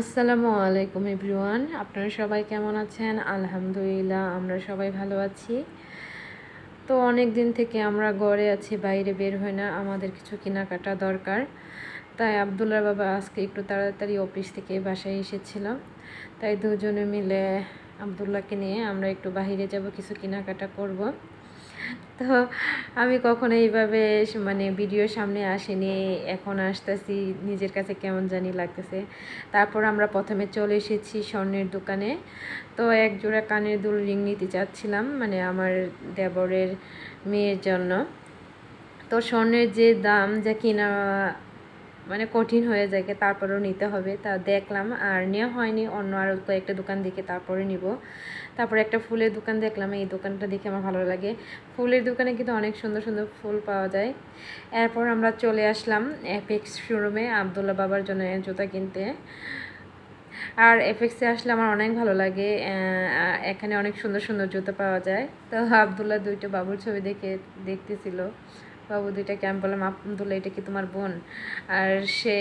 আসসালামু আলাইকুম এভরিওয়ান। আপনারা সবাই কেমন আছেন? আলহামদুলিল্লাহ, আমরা সবাই ভালো আছি। তো অনেক দিন থেকে আমরা ঘরে আছি, বাইরে বের হয় না, আমাদের কিছু কেনাকাটা দরকার। তাই আবদুল্লার বাবা আজকে একটু তাড়াতাড়ি অফিস থেকে বাসায় এসেছিলাম। তাই দুজনে মিলে আবদুল্লাহকে নিয়ে আমরা একটু বাইরে যাব, কিছু কেনাকাটা করব। তো আমি কখনো এইভাবে মানে ভিডিওর সামনে আসিনি। এখন আসতেছি, নিজের কাছে কেমন জানি লাগতেছে। তারপর আমরা প্রথমে চলে এসেছি স্বর্ণের দোকানে। তো এক জোড়া কানের দুল রিং নিতে চাচ্ছিলাম মানে আমার দেবরের মেয়ের জন্য। তো স্বর্ণের যে দাম যা কিনা মানে কঠিন হয়ে যায় তারপরেও নিতে হবে। তা দেখলাম, আর নেওয়া হয়নি, অন্য আরও কয়েকটা দোকান দেখে তারপরে নিব। তারপরে একটা ফুলের দোকান দেখলাম, এই দোকানটা দেখে আমার ভালো লাগে। ফুলের দোকানে কিন্তু অনেক সুন্দর সুন্দর ফুল পাওয়া যায়। এরপর আমরা চলে আসলাম এফেক্স শোরুমে আবদুল্লাহ বাবার জন্য জুতা কিনতে। আর এফেক্সে আসলে আমার অনেক ভালো লাগে এখানে অনেক সুন্দর সুন্দর জুতো পাওয়া যায়। তো আবদুল্লাহ দুইটা বাবুর ছবি দেখে, দেখতেছিল। বাবু দুইটাকে আমি বললাম আবদুল্লাহ এটা কি তোমার বোন? আর সে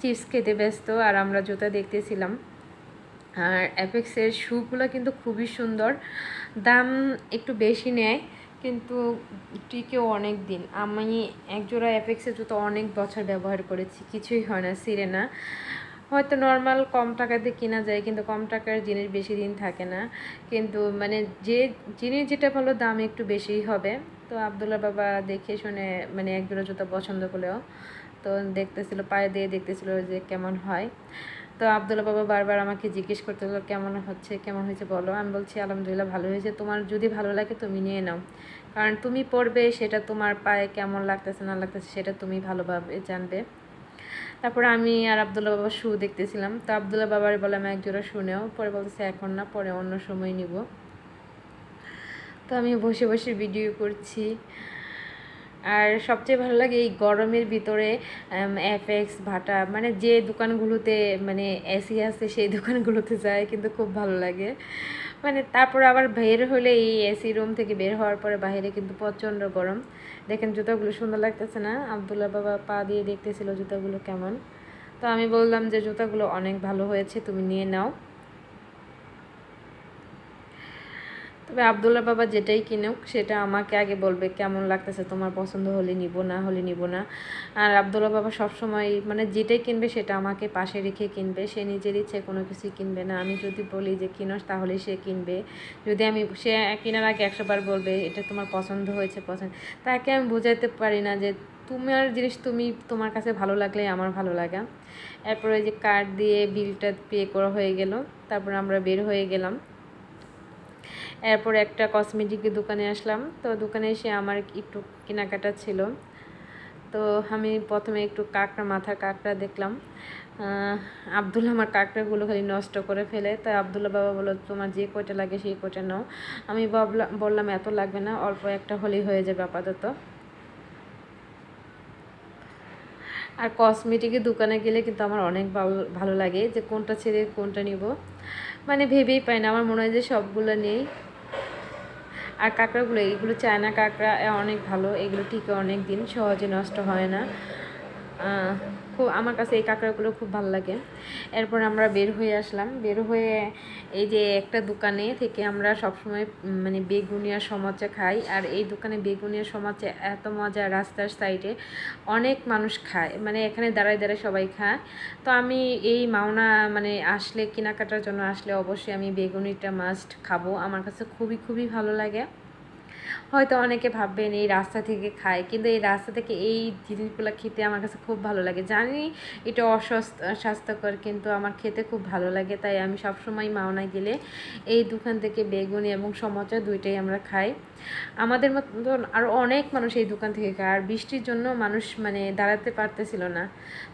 চিপস খেতে ব্যস্ত আর আমরা জুতা দেখতেছিলাম। আর অ্যাপেক্সের শ্যুগুলো কিন্তু খুবই সুন্দর। দাম একটু বেশি নেয়, কিন্তু টিকেও অনেক দিন। আমি একজোড়া অ্যাপেক্সের জুতো অনেক বছর ব্যবহার করেছি, কিছুই হয় না সিরে না। হয়তো নর্মাল কম টাকাতে কেনা যায়, কিন্তু কম টাকার জিনিস বেশি দিন থাকে না। কিন্তু মানে যে জিনিস যেটা ভালো দাম একটু বেশিই হবে। তো আবদুল্লাহ বাবা দেখে শুনে মানে এক জোড়া জুতো পছন্দ করলেও তো দেখতেছিল, পায়ে দিয়ে দেখতেছিল যে কেমন হয়। তো আবদুল্লাহ বাবা বারবার আমাকে জিজ্ঞেস করতে হলো কেমন হচ্ছে, কেমন হয়েছে বলো? আমি বলছি, আলহামদুলিল্লাহ, ভালো হয়েছে। তোমার যদি ভালো লাগে তুমি নিয়ে নাও। কারণ তুমি পড়বে সেটা তোমার পায়ে কেমন লাগতেছে, না লাগতেছে, সেটা তুমি ভালোভাবে জানবে। তারপরে আমি আর আবদুল্লাহ বাবার শু দেখতেছিলাম। তো আবদুল্লাহ বাবার বললাম এক জোড়া শুনেও পরে বলতেছে, এখন না, পরে অন্য সময় নিব। তো আমি বসে বসে ভিডিও করছি। আর সবচেয়ে ভালো লাগে এই গরমের ভিতরে এফএক্স ভাটা মানে যে দোকানগুলোতে মানে এসি আছে, সেই দোকানগুলোতে যায়, কিন্তু খুব ভালো লাগে। মানে তারপর আবার বের হলে এই এসি রুম থেকে বের হওয়ার পরে বাইরে কিন্তু প্রচণ্ড গরম। দেখেন জুতোগুলো সুন্দর লাগতেছে না? আবদুল্লাহ বাবা পা দিয়ে দেখতেছিল জুতাগুলো কেমন। তো আমি বললাম যে, জুতোগুলো অনেক ভালো হয়েছে, তুমি নিয়ে নাও। তবে আবদুল্লাহ বাবা যেটাই কিনুক, সেটা আমাকে আগে বলবে কেমন লাগতেছে, তোমার পছন্দ হলে নিব না, হলে নিব না। আর আবদুল্লাহ বাবা সবসময় মানে যেটাই কিনবে সেটা আমাকে পাশে রেখে কিনবে। সে নিজের ইচ্ছে, কোনো কিছুই কিনবে না। আমি যদি বলি যে কিনোস তাহলে সে কিনবে। যদি আমি, সে কেনার আগে একশোবার বলবে, এটা তোমার পছন্দ হয়েছে, পছন্দ তাকে আমি বোঝাতে পারি না যে তোমার জিনিস তুমি, তোমার কাছে ভালো লাগলে আমার ভালো লাগা। এরপরে যে কার্ড দিয়ে বিলটা পে করা হয়ে গেল। তারপর আমরা বের হয়ে গেলাম। এরপর একটা কসমেটিকের দোকানে আসলাম। তো দোকানে এসে আমার একটু কেনাকাটা ছিল। তো আমি প্রথমে একটু কাঁকড়া মাথা কাঁকড়া দেখলাম। আহ, আবদুল্লা আমার কাঁকড়াগুলো খালি নষ্ট করে ফেলে। তাই আবদুল্লা বাবা বলল তোমার যে কয়টা লাগে সেই কয়টা নাও। আমি বললাম এত লাগবে না অল্প একটা হলেই হয়ে যাবে আপাতত। আর কসমেটিকের দোকানে গেলে কিন্তু আমার অনেক ভালো ভালো লাগে যে কোনটা ছেড়ে কোনটা নিব। মানে ভেবেই পাই না আমার মনে হয় যে সবগুলো নেই। আর কাঁকড়াগুলো, এইগুলো চায়না কাঁকড়া অনেক ভালো, এগুলো টিকে অনেক দিন সহজে নষ্ট হয় না। খুব, আমার কাছে এই কাঁকড়াগুলো খুব ভালো লাগে। এরপর আমরা বের হয়ে আসলাম। বের হয়ে এই যে একটা দোকানে থেকে আমরা সবসময় মানে বেগুনিয়া সমোচা খাই। আর এই দোকানে বেগুনিয়া সমোচা এত মজা রাস্তার সাইডে অনেক মানুষ খায়। মানে এখানে দাঁড়ায় দাঁড়ায় সবাই খায়। তো আমি এই মাওনা মানে আসলে, কেনাকাটার জন্য আসলে অবশ্যই আমি বেগুনিটা মাস্ট খাব। আমার কাছে খুবই খুবই ভালো লাগে। হয়তো অনেকে ভাববেন এই রাস্তা থেকে খায়, কিন্তু এই রাস্তা থেকে এই জিনিসগুলো খেতে আমার কাছে খুব ভালো লাগে। জানি এটা অস্বাস্থ্য, স্বাস্থ্যকর, কিন্তু আমার খেতে খুব ভালো লাগে, তাই আমি সবসময় মাওনায় গেলে এই দোকান থেকে বেগুনি এবং সমোচা দুইটাই আমরা খাই। আমাদের মতন আরও অনেক মানুষ এই দোকান থেকে খায়, আর বৃষ্টির জন্য মানুষ মানে দাঁড়াতে পারতেছিল না।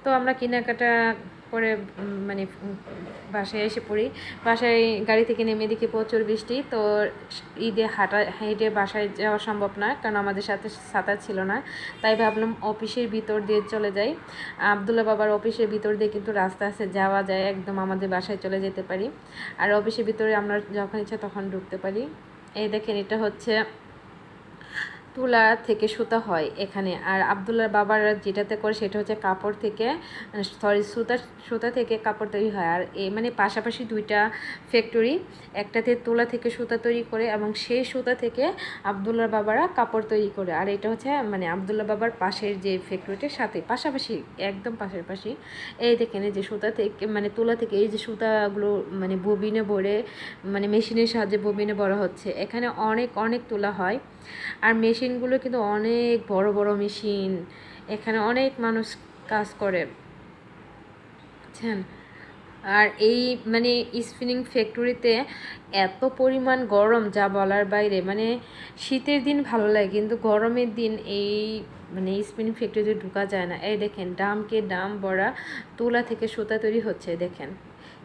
তো আমরা কেনাকাটা উম, মানে বাসায় এসে পড়ি। বাসায় গাড়ি থেকে নেমে দেখি প্রচুর বৃষ্টি। তো ঈদে হাঁটা হেঁটে বাসায় যাওয়া সম্ভব না কারণ আমাদের সাথে ছাতা ছিল না। তাই ভাবলাম অফিসের ভিতর দিয়ে চলে যাই। আবদুল্লা বাবার অফিসের ভিতর দিয়ে কিন্তু রাস্তা আছে যাওয়া যায় একদম আমাদের বাসায় চলে যেতে পারি। আর অফিসের ভিতরে আমরা যখন ইচ্ছা তখন ঢুকতে পারি। এই দেখেন এটা হচ্ছে তুলা থেকে সুতা হয় এখানে। আর আবদুল্লার বাবার যেটাতে করে সেটা হচ্ছে কাপড় থেকে সরি সুতা সুতা থেকে কাপড় তৈরি হয়। আর এ মানে পাশাপাশি দুইটা ফ্যাক্টরি একটাতে তুলা থেকে সুতা তৈরি করে এবং সেই সুতা থেকে আবদুল্লার বাবারা কাপড় তৈরি করে। আর এটা হচ্ছে মানে আবদুল্লা বাবার পাশের যে ফ্যাক্টরিটার সাথে, পাশাপাশি, একদম পাশের পাশে। এই দেখেন যে সুতা থেকে মানে তুলা থেকে এই যে সুতাগুলো মানে ববিনে ভরে মানে মেশিনের সাহায্যে ববিনে বড় হচ্ছে। এখানে অনেক অনেক তোলা হয়। আর মেশিনগুলো কিন্তু অনেক বড় বড় মেশিন। এখানে অনেক মানুষ কাজ করে। বুঝছেন? আর এই মানে স্পিনিং ফ্যাক্টরিতে এত পরিমাণ গরম যা বলার বাইরে। মানে শীতের দিন ভালো লাগে, কিন্তু গরমের দিন এই মানে স্পিনিং ফ্যাক্টরিতে ঢুকা যায় না। এই দেখেন, ডামকে ডাম বড়া তুলা থেকে সুতা তৈরি হচ্ছে, দেখেন।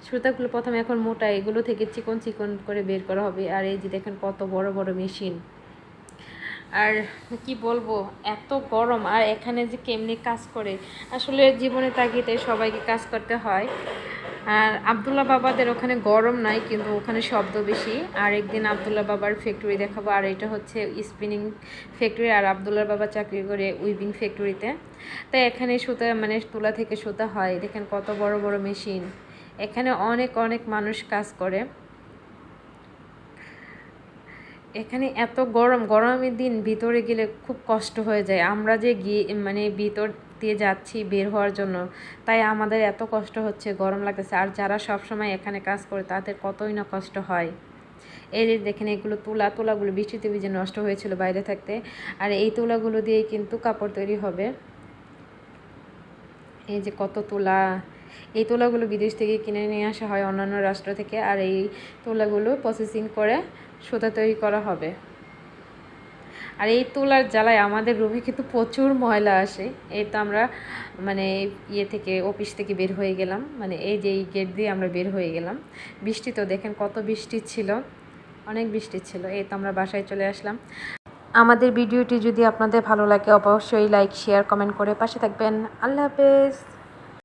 সুতাগুলো প্রথমে এখন মোটা, এগুলো থেকে চিকন চিকন করে বের করা হবে। আর এই যে দেখেন কত বড় বড় মেশিন। আর কি বলব, এত গরম, আর এখানে যে কেমনি কাজ করে। আসলে জীবনে তাগিদে সবাইকে কাজ করতে হয়। আর আবদুল্লাহ বাবাদের ওখানে গরম নাই, কিন্তু ওখানে শব্দ বেশি। আর একদিন আবদুল্লাহ বাবার ফ্যাক্টরি দেখাবো, আর এটা হচ্ছে স্পিনিং ফ্যাক্টরি আর আবদুল্লাহ বাবা চাকরি করে উইভিং ফ্যাক্টরিতে তাই এখানে সুতা মানে তুলা থেকে সুতা হয়। দেখেন কত বড় বড় মেশিন এখানে অনেক অনেক মানুষ কাজ করে। এখানে এত গরম, গরমের দিন ভিতরে গেলে খুব কষ্ট হয়ে যায়। আমরা যে গিয়ে মানে ভিতর দিয়ে যাচ্ছি বের হওয়ার জন্য, তাই আমাদের এত কষ্ট হচ্ছে, গরম লাগতেছে। আর যারা সব সময় এখানে কাজ করে, তাদের কতই না কষ্ট হয়। এই যে দেখেন, এগুলো তুলা, তুলাগুলো বৃষ্টিতে ভিজে নষ্ট হয়েছিল বাইরে থাকতে। আর এই তুলাগুলো দিয়েই কিন্তু কাপড় তৈরি হবে। এই যে কত তুলা এই তোলাগুলো বিদেশ থেকে কিনে নিয়ে আসা হয় অন্যান্য রাষ্ট্র থেকে, আর এই তোলাগুলো প্রসেসিং করে সুতা তৈরি করা হবে। আর এই তোলার জ্বালায় আমাদের রুমে কিন্তু প্রচুর ময়লা আসে। এই তো আমরা মানে ইয়ে থেকে, অফিস থেকে বের হয়ে গেলাম। মানে এই যে এই গেট দিয়ে আমরা বের হয়ে গেলাম। বৃষ্টি তো দেখেন কত বৃষ্টি ছিল। অনেক বৃষ্টি ছিল। এই তো আমরা বাসায় চলে আসলাম। আমাদের ভিডিওটি যদি আপনাদের ভালো লাগে, অবশ্যই লাইক শেয়ার কমেন্ট করে পাশে থাকবেন। আল্লাহ হাফেজ।